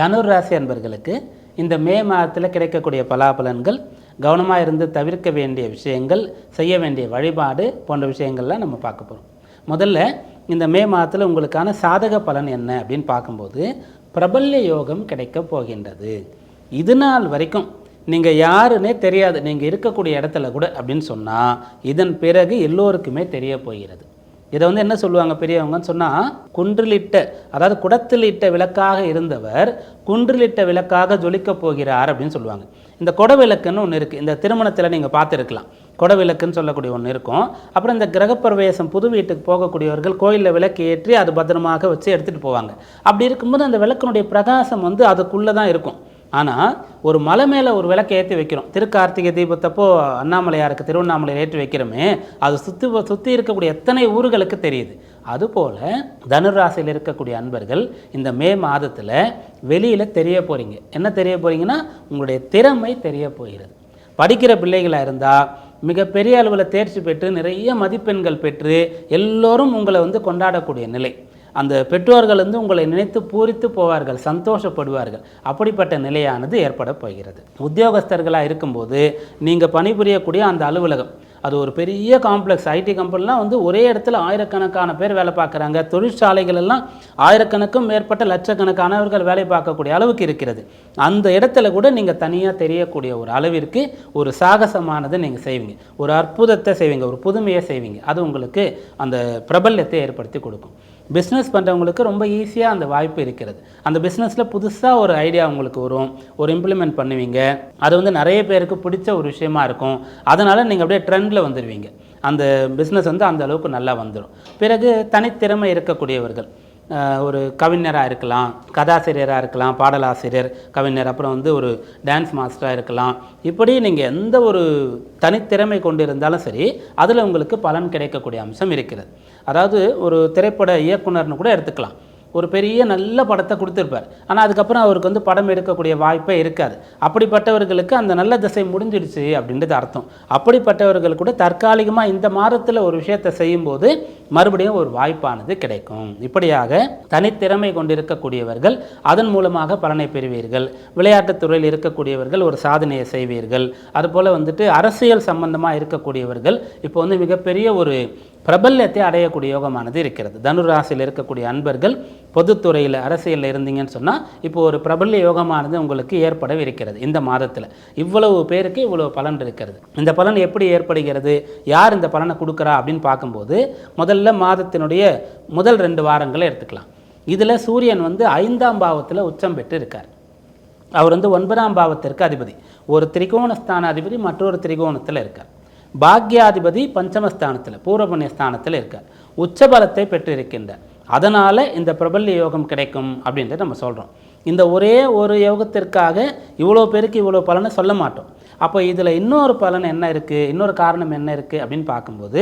தனுர் ராசி அன்பர்களுக்கு இந்த மே மாதத்தில் கிடைக்கக்கூடிய பலாபலன்கள் கவனமாக இருந்து தவிர்க்க வேண்டிய விஷயங்கள் செய்ய வேண்டிய வழிபாடு போன்ற விஷயங்கள்லாம் நம்ம பார்க்க போகிறோம் முதல்ல இந்த மே மாதத்தில் உங்களுக்கான சாதக பலன் என்ன அப்படின்னு பார்க்கும்போது பிரபல்ய யோகம் கிடைக்க போகின்றது. இது நாள் வரைக்கும் நீங்கள் யாருன்னே தெரியாது. நீங்கள் இருக்கக்கூடிய இடத்துல கூட அப்படின்னு சொன்னால் இதன் பிறகு எல்லோருக்குமே தெரிய போகிறது. இதை வந்து என்ன சொல்லுவாங்க பெரியவங்கன்னு சொன்னால் குன்றிலிட்ட அதாவது குடத்திலிட்ட விளக்காக இருந்தவர் குன்றிலிட்ட விளக்காக ஜொலிக்கப் போகிறார் அப்படின்னு சொல்லுவாங்க. இந்த குட விளக்குன்னு ஒன்று இருக்குது இந்த திருமணத்தில் நீங்கள் பார்த்துருக்கலாம். குட விளக்குன்னு சொல்லக்கூடிய ஒன்று இருக்கும். அப்புறம் இந்த கிரகப்பிரவேசம் புது வீட்டுக்கு போகக்கூடியவர்கள் கோயிலில் விளக்கு ஏற்றி அது பத்திரமாக வச்சு எடுத்துகிட்டு போவாங்க. அப்படி இருக்கும்போது அந்த விளக்கினுடைய பிரகாசம் வந்து அதுக்குள்ளே தான் இருக்கும். ஆனால் ஒரு மலை மேலே ஒரு விளக்கை ஏற்றி வைக்கிறோம். திருக்கார்த்திகை தீபத்தப்போ அண்ணாமலையாருக்கு திருவண்ணாமலையில் ஏற்றி வைக்கிறோமே அது சுற்றி சுற்றி இருக்கக்கூடிய எத்தனை ஊர்களுக்கு தெரியுது? அதுபோல் தனுராசியில் இருக்கக்கூடிய அன்பர்கள் இந்த மே மாதத்தில் வெளியில் தெரிய போகிறீங்க என்ன தெரிய போகிறீங்கன்னா உங்களுடைய திறமை தெரிய போகிறது. படிக்கிற பிள்ளைகளாக இருந்தால் மிகப்பெரிய அளவில் தேர்ச்சி பெற்று நிறைய மதிப்பெண்கள் பெற்று எல்லோரும் உங்களை வந்து கொண்டாடக்கூடிய நிலை. அந்த பெற்றோர்கள் வந்து உங்களை நினைத்து பூரித்து போவார்கள் சந்தோஷப்படுவார்கள். அப்படிப்பட்ட நிலையானது ஏற்பட போகிறது. உத்தியோகஸ்தர்களாக இருக்கும்போது நீங்கள் பணிபுரியக்கூடிய அந்த அலுவலகம் அது ஒரு பெரிய காம்ப்ளெக்ஸ். ஐடி கம்பெனிலாம் வந்து ஒரே இடத்துல ஆயிரக்கணக்கான பேர் வேலை பார்க்குறாங்க. தொழிற்சாலைகள் எல்லாம் ஆயிரக்கணக்கும் மேற்பட்ட லட்சக்கணக்கானவர்கள் வேலை பார்க்கக்கூடிய அளவுக்கு இருக்கிறது. அந்த இடத்துல கூட நீங்கள் தனியாக தெரியக்கூடிய ஒரு அளவிற்கு ஒரு சாகசமானதை நீங்கள் செய்வீங்க. ஒரு அற்புதத்தை செய்வீங்க ஒரு புதுமையை செய்வீங்க. அது உங்களுக்கு அந்த பிரபல்யத்தை ஏற்படுத்தி கொடுக்கும். பிஸ்னஸ் பண்ணுறவங்களுக்கு ரொம்ப ஈஸியாக அந்த வாய்ப்பு இருக்கிறது. அந்த பிஸ்னஸில் புதுசாக ஒரு ஐடியா உங்களுக்கு வரும் ஒரு இம்ப்ளிமெண்ட் பண்ணுவீங்க. அது வந்து நிறைய பேருக்கு பிடிச்ச ஒரு விஷயமா இருக்கும். அதனால் நீங்கள் அப்படியே ட்ரெண்டில் வந்துடுவீங்க அந்த பிஸ்னஸ் வந்து அந்த அளவுக்கு நல்லா வந்துடும் பிறகு தனித்திறமை இருக்கக்கூடியவர்கள். ஒரு கவிஞராக இருக்கலாம் கதாசிரியராக இருக்கலாம் பாடலாசிரியர் கவிஞர் அப்புறம் வந்து ஒரு டான்ஸ் மாஸ்டராக இருக்கலாம். இப்படி நீங்கள் எந்த ஒரு தனித்திறமை கொண்டு இருந்தாலும் சரி அதில் உங்களுக்கு பலன் கிடைக்கக்கூடிய அம்சம் இருக்கிறது. அதாவது ஒரு திரைப்பட இயக்குனர்னு கூட எடுத்துக்கலாம். ஒரு பெரிய நல்ல படத்தை கொடுத்துருப்பார். ஆனால் அதுக்கப்புறம் அவருக்கு வந்து படம் எடுக்கக்கூடிய வாய்ப்பே இருக்காது. அப்படிப்பட்டவர்களுக்கு அந்த நல்ல திசை முடிஞ்சிடுச்சு அப்படின்றது அர்த்தம். அப்படிப்பட்டவர்கள் கூட தற்காலிகமாக இந்த மாதத்தில் ஒரு விஷயத்தை செய்யும்போது மறுபடியும் ஒரு வாய்ப்பானது கிடைக்கும். இப்படியாக தனித்திறமை கொண்டிருக்கக்கூடியவர்கள் அதன் மூலமாக பலனை பெறுவீர்கள். விளையாட்டுத் துறையில் இருக்கக்கூடியவர்கள் ஒரு சாதனையை செய்வீர்கள். அதுபோல் வந்துட்டு அரசியல் சம்பந்தமாக இருக்கக்கூடியவர்கள் இப்போ வந்து மிகப்பெரிய ஒரு பிரபல்யத்தை அடையக்கூடிய யோகமானது இருக்கிறது. தனுராசியில் இருக்கக்கூடிய அன்பர்கள் பொதுத்துறையில் அரசியலில் இருந்தீங்கன்னு சொன்னால் இப்போ ஒரு பிரபல்ய யோகமானது உங்களுக்கு ஏற்படவே இருக்கிறது இந்த மாதத்தில். இவ்வளவு பேருக்கு இவ்வளவு பலன் இருக்கிறது. இந்த பலன் எப்படி ஏற்படுகிறது? யார் இந்த பலனை கொடுக்குறா அப்படின்னு பார்க்கும்போது முதல்ல மாதத்தினுடைய முதல் ரெண்டு வாரங்களை எடுத்துக்கலாம். இதில் சூரியன் வந்து ஐந்தாம் பாவத்தில் உச்சம் பெற்று இருக்கார் அவர் வந்து ஒன்பதாம் பாவத்திற்கு அதிபதி. ஒரு திரிகோணஸ்தான அதிபதி மற்றொரு திரிகோணத்தில் இருக்கார். பாக்யாதிபதி பஞ்சமஸ்தானத்தில் பூரபுண்ணிய ஸ்தானத்தில் இருக்கார். உச்சபலத்தை பெற்றிருக்கின்றார். அதனால் இந்த பிரபல்ய யோகம் கிடைக்கும் அப்படின்ட்டு நம்ம சொல்கிறோம் இந்த ஒரே ஒரு யோகத்திற்காக இவ்வளோ பேருக்கு இவ்வளோ பலனை சொல்ல மாட்டோம். அப்போ இதில் இன்னொரு பலன் என்ன இருக்குது இன்னொரு காரணம் என்ன இருக்குது அப்படின்னு பார்க்கும்போது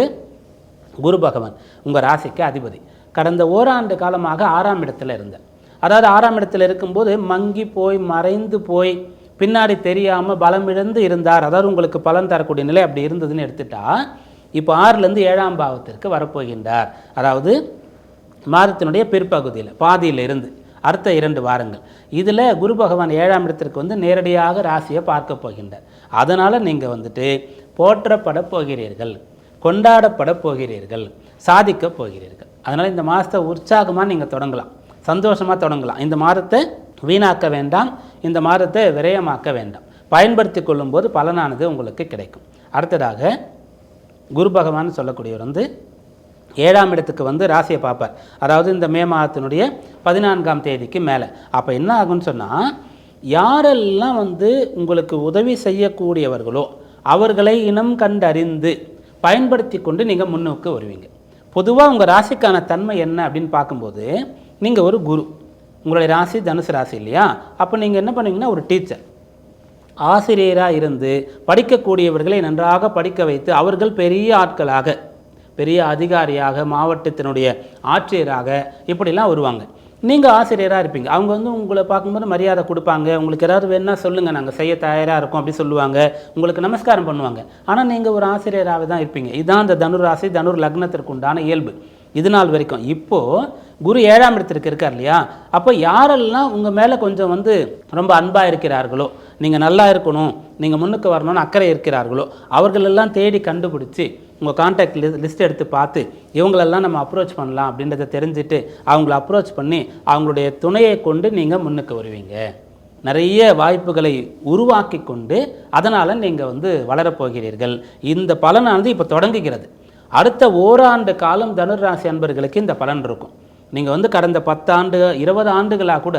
குரு பகவான் உங்கள் ராசிக்கு அதிபதி கடந்த ஓராண்டு காலமாக ஆறாம் இடத்துல இருந்தார். அதாவது ஆறாம் இடத்துல இருக்கும்போது மங்கி போய் மறைந்து போய் பின்னாடி தெரியாமல் பலமிழந்து இருந்தார். அதாவது உங்களுக்கு பலன் தரக்கூடிய நிலை அப்படி இருந்ததுன்னு எடுத்துட்டா இப்போ ஆறுலேருந்து ஏழாம் பாவத்திற்கு வரப்போகின்றார். அதாவது மாதத்தினுடைய பிற்பகுதியில் பாதியில் இருந்து அடுத்த இரண்டு வாரங்கள். இதில் குரு பகவான் ஏழாம் இடத்திற்கு வந்து நேரடியாக ராசியை பார்க்க போகின்றார். அதனால் நீங்கள் வந்துட்டு போற்றப்பட போகிறீர்கள் கொண்டாடப்பட போகிறீர்கள் சாதிக்க போகிறீர்கள். அதனால் இந்த மாதத்தை உற்சாகமாக நீங்கள் தொடங்கலாம். சந்தோஷமாக தொடங்கலாம். இந்த மாதத்தை வீணாக்க வேண்டாம் இந்த மாதத்தை விரயமாக்க வேண்டாம். பயன்படுத்தி கொள்ளும்போது பலனானது உங்களுக்கு கிடைக்கும். அடுத்ததாக குரு பகவான் சொல்லக்கூடியவர் வந்து ஏழாம் இடத்துக்கு வந்து ராசியை பார்ப்பார். அதாவது இந்த மே மாதத்தினுடைய பதினான்காம் தேதிக்கு மேலே. அப்போ என்ன ஆகும்னு சொன்னால் யாரெல்லாம் வந்து உங்களுக்கு உதவி செய்யக்கூடியவர்களோ அவர்களை இனம் கண்டறிந்து பயன்படுத்தி கொண்டு நீங்கள் முன்னோக்கு வருவீங்க. பொதுவாக உங்கள் ராசிக்கான தன்மை என்ன அப்படின்னு பார்க்கும்போது நீங்கள் ஒரு குரு. உங்களுடைய ராசி தனுசு ராசி இல்லையா? அப்போ நீங்கள் என்ன பண்ணுவீங்கன்னா ஒரு டீச்சர் ஆசிரியராக இருந்து படிக்கக்கூடியவர்களை நன்றாக படிக்க வைத்து அவர்கள் பெரிய ஆட்களாக பெரிய அதிகாரியாக மாவட்டத்தினுடைய ஆட்சியராக இப்படிலாம் வருவாங்க. நீங்கள் ஆசிரியராக இருப்பீங்க. அவங்க வந்து உங்களை பார்க்கும்போது மரியாதை கொடுப்பாங்க. உங்களுக்கு ஏதாவது வேணுன்னா சொல்லுங்கள் நாங்கள் செய்ய தயாராக இருக்கோம் அப்படி சொல்லுவாங்க. உங்களுக்கு நமஸ்காரம் பண்ணுவாங்க. ஆனால் நீங்கள் ஒரு ஆசிரியராக தான் இருப்பீங்க. இதுதான் அந்த தனுர் ராசி தனுர் லக்னத்திற்கு உண்டான இயல்பு. இது நாள் வரைக்கும். இப்போது குரு ஏழாம் இடத்திற்கு இருக்கார் இல்லையா? அப்போ யாரெல்லாம் உங்கள் மேலே கொஞ்சம் வந்து ரொம்ப அன்பாக இருக்கிறார்களோ நீங்கள் நல்லா இருக்கணும் நீங்கள் முன்னுக்கு வரணும்னு அக்கறை இருக்கிறார்களோ அவர்களெல்லாம் தேடி கண்டுபிடிச்சி உங்கள் கான்டாக்ட் லிஸ்ட் எடுத்து பார்த்து இவங்களெல்லாம் நம்ம அப்ரோச் பண்ணலாம் அப்படின்றத தெரிஞ்சுட்டு அவங்கள அப்ரோச் பண்ணி அவங்களுடைய துணையை கொண்டு நீங்கள் முன்னுக்கு வருவீங்க. நிறைய வாய்ப்புகளை உருவாக்கி கொண்டு அதனால் நீங்கள் வந்து வளரப்போகிறீர்கள் இந்த பலனானது இப்போ தொடங்குகிறது. அடுத்த ஓராண்டு காலம் தனுராசி அன்பர்களுக்கு இந்த பலன் இருக்கும். நீங்கள் வந்து கடந்த பத்தாண்டு இருபது ஆண்டுகளாக கூட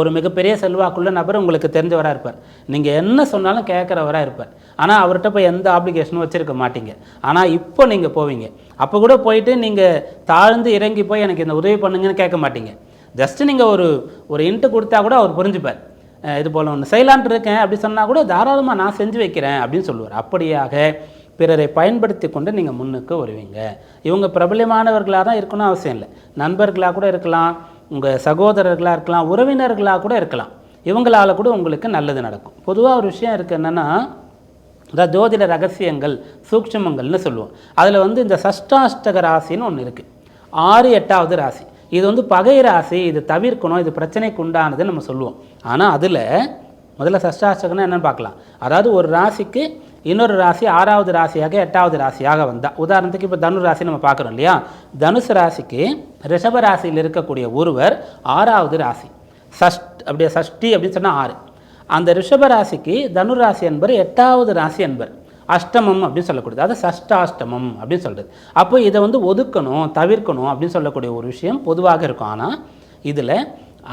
ஒரு மிகப்பெரிய செல்வாக்குள்ள நபர் உங்களுக்கு தெரிஞ்சவராக இருப்பார். நீங்கள் என்ன சொன்னாலும் கேட்குறவராக இருப்பார். ஆனால் அவர்கிட்ட போய் எந்த ஆப்ளிகேஷனும் வச்சுருக்க மாட்டீங்க. ஆனால் இப்போ நீங்கள் போவீங்க. அப்போ கூட போயிட்டு நீங்கள் தாழ்ந்து இறங்கி போய் எனக்கு இந்த உதவி பண்ணுங்கன்னு கேட்க மாட்டீங்க. ஜஸ்ட்டு நீங்கள் ஒரு ஒரு இன்ட்டு கொடுத்தா கூட அவர் புரிஞ்சுப்பார். இது போல் ஒன்று செய்யலான்ட்டு இருக்கேன். அப்படி சொன்னால் கூட தாராளமாக நான் செஞ்சு வைக்கிறேன். அப்படின்னு சொல்லுவார். அப்படியாக பிறரை பயன்படுத்தி கொண்டு நீங்கள் முன்னுக்கு வருவீங்க. இவங்க பிரபலமானவர்களாக தான் இருக்கணும் அவசியம் இல்லை. நண்பர்களாக கூட இருக்கலாம் உங்கள் சகோதரர்களாக இருக்கலாம் உறவினர்களாக கூட இருக்கலாம். இவங்களால் கூட உங்களுக்கு நல்லது நடக்கும். பொதுவாக ஒரு விஷயம் இருக்குது என்னென்னா அதாவது ஜோதிட ரகசியங்கள் சூக்ஷமங்கள்னு சொல்லுவோம். அதில் வந்து இந்த சஷ்டாஷ்டக ராசின்னு ஒன்று இருக்குது ஆறு எட்டாவது ராசி. இது வந்து பகை ராசி இது தவிர்க்கணும் இது பிரச்சனைக்கு உண்டானதுன்னு நம்ம சொல்லுவோம். ஆனால் அதில் முதல்ல சஷ்டாஷ்டகம்னா என்னென்னு பார்க்கலாம். அதாவது ஒரு ராசிக்கு இன்னொரு ராசி ஆறாவது ராசியாக எட்டாவது ராசியாக வந்தால் உதாரணத்துக்கு இப்போ தனு ராசி நம்ம பார்க்குறோம் இல்லையா? தனுசு ராசிக்கு ரிஷப ராசியில் இருக்கக்கூடிய ஒருவர் ஆறாவது ராசி. சஷ்ட் அப்படியே சஷ்டி அப்படின்னு சொன்னால் ஆறு. அந்த ரிஷப ராசிக்கு தனு ராசி என்பர் எட்டாவது ராசி என்பர். அஷ்டமம் அப்படின்னு சொல்லக்கூடியது. அது சஷ்டாஷ்டமம் அப்படின்னு சொல்கிறது அப்போ இதை வந்து ஒதுக்கணும் தவிர்க்கணும் அப்படின்னு சொல்லக்கூடிய ஒரு விஷயம் பொதுவாக இருக்கும். ஆனால் இதில்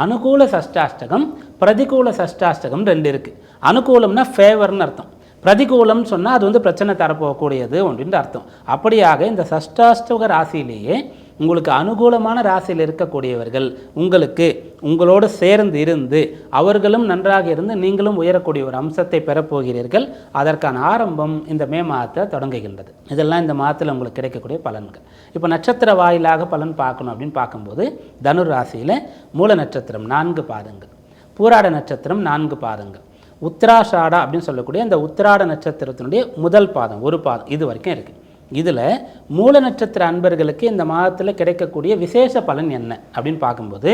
அனுகூல சஷ்டாஷ்டகம் பிரதிகூல சஷ்டாஷ்டகம் ரெண்டு இருக்குது அனுகூலம்னா ஃபேவர்னு அர்த்தம். பிரதிகூலம் சொன்னால் அது வந்து பிரச்சனை தரப்போகக்கூடியது அப்படின்ற அர்த்தம். அப்படியாக இந்த சஷ்டாஷ்டக ராசியிலேயே உங்களுக்கு அனுகூலமான ராசியில் இருக்கக்கூடியவர்கள் உங்களுக்கு உங்களோடு சேர்ந்து இருந்து அவர்களும் நன்றாக இருந்து நீங்களும் உயரக்கூடிய ஒரு அம்சத்தை பெறப்போகிறீர்கள் அதற்கான ஆரம்பம் இந்த மே மாதத்தை தொடங்குகின்றது. இதெல்லாம் இந்த மாதத்தில் உங்களுக்கு கிடைக்கக்கூடிய பலன்கள். இப்போ நட்சத்திர வாயிலாக பலன் பார்க்கணும் அப்படின்னு பார்க்கும்போது தனுர் ராசியில் மூல நட்சத்திரம் நான்கு பாதங்கள் பூராட நட்சத்திரம் நான்கு பாதங்கள் உத்திராஷாடா அப்படின்னு சொல்லக்கூடிய இந்த உத்திராட நட்சத்திரத்தினுடைய முதல் பாதம் ஒரு பாதம் இது வரைக்கும் இருக்குது இதில் மூல நட்சத்திர அன்பர்களுக்கு இந்த மாதத்தில் கிடைக்கக்கூடிய விசேஷ பலன் என்ன அப்படின்னு பார்க்கும்போது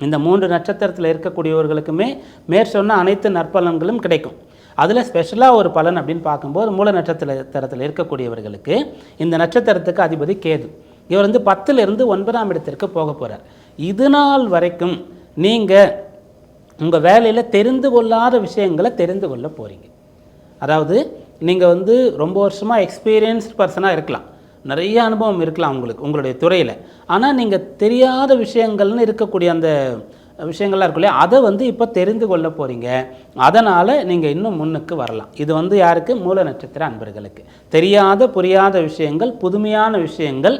இந்த மூன்று நட்சத்திரத்தில் இருக்கக்கூடியவர்களுக்குமே மேற்சொன்ன அனைத்து நற்பலன்களும் கிடைக்கும். அதில் ஸ்பெஷலாக ஒரு பலன் அப்படின்னு பார்க்கும்போது மூல நட்சத்திரத்தில் இருக்கக்கூடியவர்களுக்கு இந்த நட்சத்திரத்துக்கு அதிபதி கேது. இவர் வந்து பத்திலிருந்து ஒன்பதாம் இடத்திற்கு போக போகிறார் இது நாள் வரைக்கும் நீங்கள் உங்கள் வேலையில் தெரிந்து கொள்ளாத விஷயங்களை தெரிந்து கொள்ள போகிறீங்க அதாவது நீங்கள் வந்து ரொம்ப வருஷமாக எக்ஸ்பீரியன்ஸ்ட் பர்சனாக இருக்கலாம். நிறைய அனுபவம் இருக்கலாம் உங்களுக்கு உங்களுடைய துறையில். ஆனால் நீங்கள் தெரியாத விஷயங்கள்னு இருக்கக்கூடிய அந்த விஷயங்கள்லாம் இருக்கும் இல்லையா? அதை வந்து இப்போ தெரிந்து கொள்ள போகிறீங்க அதனால் நீங்கள் இன்னும் முன்னுக்கு வரலாம். இது வந்து யாருக்கு? மூல நட்சத்திர அன்பர்களுக்கு. தெரியாத புரியாத விஷயங்கள் புதுமையான விஷயங்கள்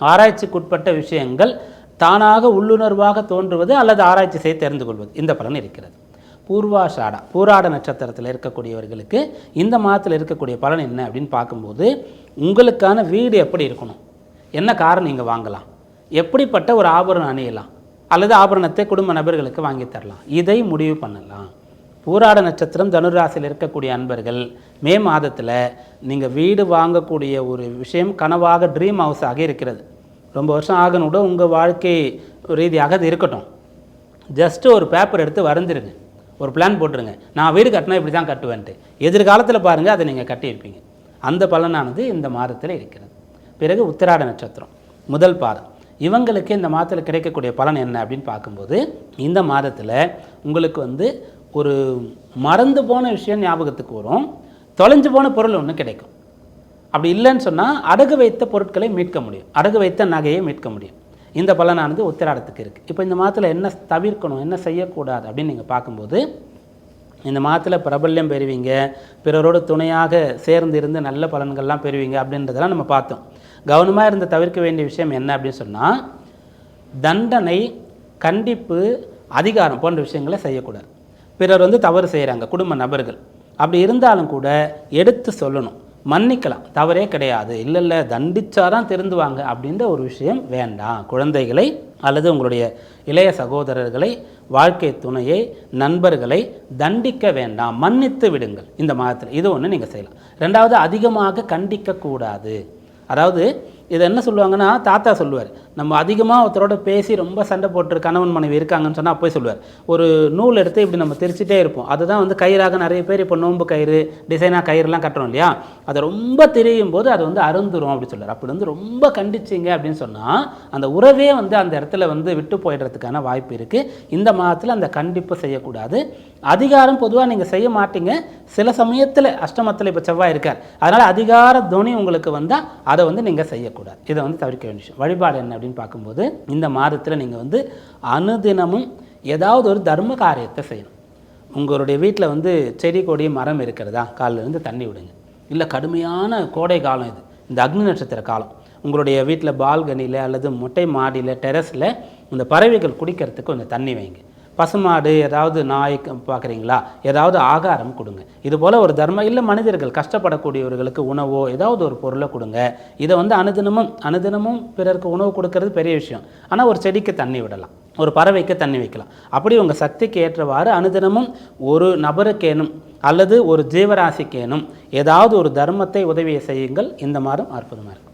ஆராய்ச்சிக்குட்பட்ட விஷயங்கள் தானாக உள்ளுணர்வாக தோன்றுவது அல்லது ஆராய்ச்சி செய்து தெரிந்து கொள்வது. இந்த பலன் இருக்கிறது. பூர்வாஷாடா பூராட நட்சத்திரத்தில் இருக்கக்கூடியவர்களுக்கு இந்த மாதத்தில் இருக்கக்கூடிய பலன் என்ன அப்படின்னு பார்க்கும்போது உங்களுக்கான வீடு எப்படி இருக்கணும்? என்ன கார் நீங்கள் வாங்கலாம்? எப்படிப்பட்ட ஒரு ஆபரணம் அணியலாம்? அல்லது ஆபரணத்தை குடும்ப நபர்களுக்கு வாங்கி தரலாம்? இதை முடிவு பண்ணலாம். பூராட நட்சத்திரம் தனுராசியில் இருக்கக்கூடிய அன்பர்கள் மே மாதத்தில் நீங்கள் வீடு வாங்கக்கூடிய ஒரு விஷயம் கனவாக ட்ரீம் ஹவுஸாக இருக்கிறது. ரொம்ப வருஷம் ஆகணும் கூட உங்கள் வாழ்க்கை ரீதியாக அது இருக்கட்டும். ஜஸ்ட்டு ஒரு பேப்பர் எடுத்து வரைஞ்சிருங்க. ஒரு பிளான் போட்டுருங்க. நான் வீடு கட்டினா இப்படி தான் கட்டுவேன்ட்டு. எதிர்காலத்தில் பாருங்கள் அதை நீங்கள் கட்டியிருப்பீங்க. அந்த பலனானது இந்த மாதத்தில் இருக்கிறது. பிறகு உத்திராட நட்சத்திரம். முதல் பாதம். இவங்களுக்கு இந்த மாதத்தில் கிடைக்கக்கூடிய பலன் என்ன அப்படின்னு பார்க்கும்போது இந்த மாதத்தில் உங்களுக்கு வந்து ஒரு மறந்து போன விஷயம் ஞாபகத்துக்கு வரும். தொலைஞ்சு போன பொருள் ஒன்று கிடைக்கும். அப்படி இல்லைன்னு சொன்னால் அடகு வைத்த பொருட்களை மீட்க முடியும். அடகு வைத்த நகையை மீட்க முடியும். இந்த பலனானது உத்திராடத்துக்கு இருக்குது இப்போ இந்த மாதத்தில் என்ன தவிர்க்கணும் என்ன செய்யக்கூடாது அப்படின்னு நீங்கள் பார்க்கும்போது இந்த மாதத்தில் பிரபல்யம் பெறுவீங்க பிறரோடு துணையாக சேர்ந்து இருந்து நல்ல பலன்கள்லாம் பெறுவீங்க அப்படின்றதெல்லாம் நம்ம பார்த்தோம். கவனமாக இருந்து தவிர்க்க வேண்டிய விஷயம் என்ன அப்படின்னு சொன்னால் தண்டனை கண்டிப்பு அதிகாரம் போன்ற விஷயங்களை செய்யக்கூடாது. பிறர் வந்து தவறு செய்கிறாங்க குடும்ப நபர்கள். அப்படி இருந்தாலும் கூட எடுத்து சொல்லணும். மன்னிக்கலாம். தவறே கிடையாது. இல்லை இல்லை தண்டிச்சாதான் திருந்துவாங்க அப்படின்ற ஒரு விஷயம் வேண்டாம். குழந்தைகளை அல்லது உங்களுடைய இளைய சகோதரர்களை வாழ்க்கை துணையை நண்பர்களை தண்டிக்க வேண்டாம். மன்னித்து விடுங்கள். இந்த மாதத்தில் இது ஒன்று நீங்கள் செய்யலாம். ரெண்டாவது அதிகமாக கண்டிக்கக்கூடாது. அதாவது இதை என்ன சொல்லுவாங்கன்னா தாத்தா சொல்லுவார். நம்ம அதிகமாக ஒருத்தரோட பேசி ரொம்ப சண்டை போட்டு கணவன் மனைவி இருக்காங்கன்னு சொன்னால் போய் சொல்லுவார். ஒரு நூல் எடுத்து இப்படி நம்ம தெரிச்சிட்டே இருப்போம். அதுதான் வந்து கயிறாக நிறைய பேர் இப்போ நோன்பு கயிறு டிசைனாக கயிறுலாம் கட்டுறோம் இல்லையா? அதை ரொம்ப தெரியும் போது அது வந்து அருந்துரும் அப்படி சொல்லுவார். அப்படி வந்து ரொம்ப கண்டிச்சிங்க அப்படின்னு சொன்னால் அந்த உறவே வந்து அந்த இடத்துல வந்து விட்டு போயிடுறதுக்கான வாய்ப்பு இருக்குது இந்த மாதத்தில் அந்த கண்டிப்பு செய்யக்கூடாது. அதிகாரம் பொதுவாக நீங்கள் செய்ய மாட்டீங்க. சில சமயத்தில் அஷ்டமத்தில் இப்போ செவ்வாய் இருக்கார். அதனால் அதிகார துணி உங்களுக்கு வந்தால் அதை வந்து நீங்கள் செய்யக்கூடாது. இதை வந்து தவிர்க்க வேண்டிய விஷயம். வழிபாடு என்ன அப்படின்னு பார்க்கும்போது இந்த மாதத்தில் நீங்கள் வந்து அனுதினமும் ஏதாவது ஒரு தர்ம காரியத்தை செய்யணும். உங்களுடைய வீட்டில் வந்து செடி கொடி மரம் இருக்கிறதா? காலைலேருந்து தண்ணி விடுங்க. இல்லை கடுமையான கோடை காலம் இது. இந்த அக்னி நட்சத்திர காலம். உங்களுடைய வீட்டில் பால்கனியில் அல்லது மொட்டை மாடியில் டெரஸில் இந்த பறவைகள் குடிக்கிறதுக்கு கொஞ்சம் தண்ணி வைங்க. பசுமாடு ஏதாவது நாய் பார்க்குறீங்களா? ஏதாவது ஆகாரம் கொடுங்க. இது போல் ஒரு தர்மம் இல்லை மனிதர்கள் கஷ்டப்படக்கூடியவர்களுக்கு உணவோ ஏதாவது ஒரு பொருளை கொடுங்க. இதை வந்து அனுதினமும் அனுதினமும் பிறருக்கு உணவு கொடுக்கறது பெரிய விஷயம். ஆனால் ஒரு செடிக்கு தண்ணி விடலாம். ஒரு பறவைக்கு தண்ணி வைக்கலாம். அப்படி உங்கள் சக்திக்கு ஏற்றவாறு அனுதினமும் ஒரு நபருக்கேனும் அல்லது ஒரு ஜீவராசிக்கேனும் ஏதாவது ஒரு தர்மத்தை உதவியை செய்யுங்கள். இந்த மாதம் அற்புதமாக இருக்கும்.